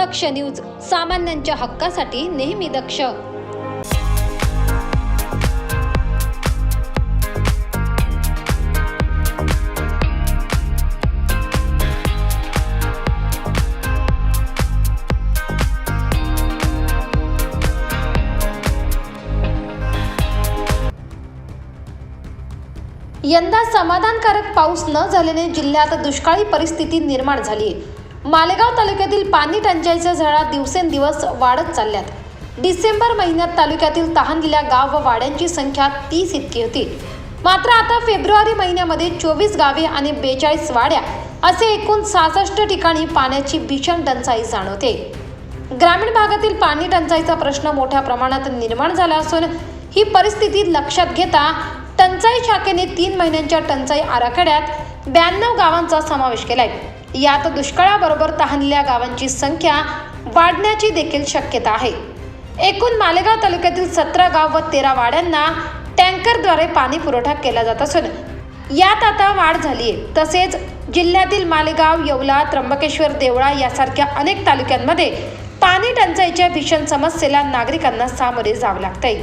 दक्ष news सामान्यांच्या हक्कासाठी नेहमी दक्ष. यंदा समाधानकारक पाऊस न झाल्याने जिल्ह्यात दुष्काळी परिस्थिती निर्माण झाली आहे मालेगाव तालुक्यातील पाणी टंचाईच्या झळा दिवसेंदिवस वाढत चालल्यात. डिसेंबर महिन्यात तालुक्यातील तहानलेल्या गाव व वाड्यांची संख्या तीस इतकी होती. मात्र आता फेब्रुवारी महिन्यामध्ये चोवीस गावे आणि बेचाळीस वाड्या असे एकूण सहासष्ट ठिकाणी पाण्याची भीषण टंचाई जाणवते. ग्रामीण भागातील पाणी टंचाईचा प्रश्न मोठ्या प्रमाणात निर्माण झाला असून ही परिस्थिती लक्षात घेता टंचाई शाखेने तीन महिन्यांच्या टंचाई आराखड्यात ब्याण्णव गावांचा समावेश केला आहे यात दुष्काळाबरोबर तहानलेल्या गावांची संख्या वाढण्याची देखील शक्यता आहे. एकूण मालेगाव तालुक्यातील सतरा गाव व तेरा वाड्यांना टँकरद्वारे पाणी पुरवठा केला जात असून यात आता वाढ झाली आहे तसेच जिल्ह्यातील मालेगाव येवला त्र्यंबकेश्वर देवळा यासारख्या अनेक तालुक्यांमध्ये पाणी टंचाईच्या भीषण समस्येला नागरिकांना सामोरे जावं लागतंय.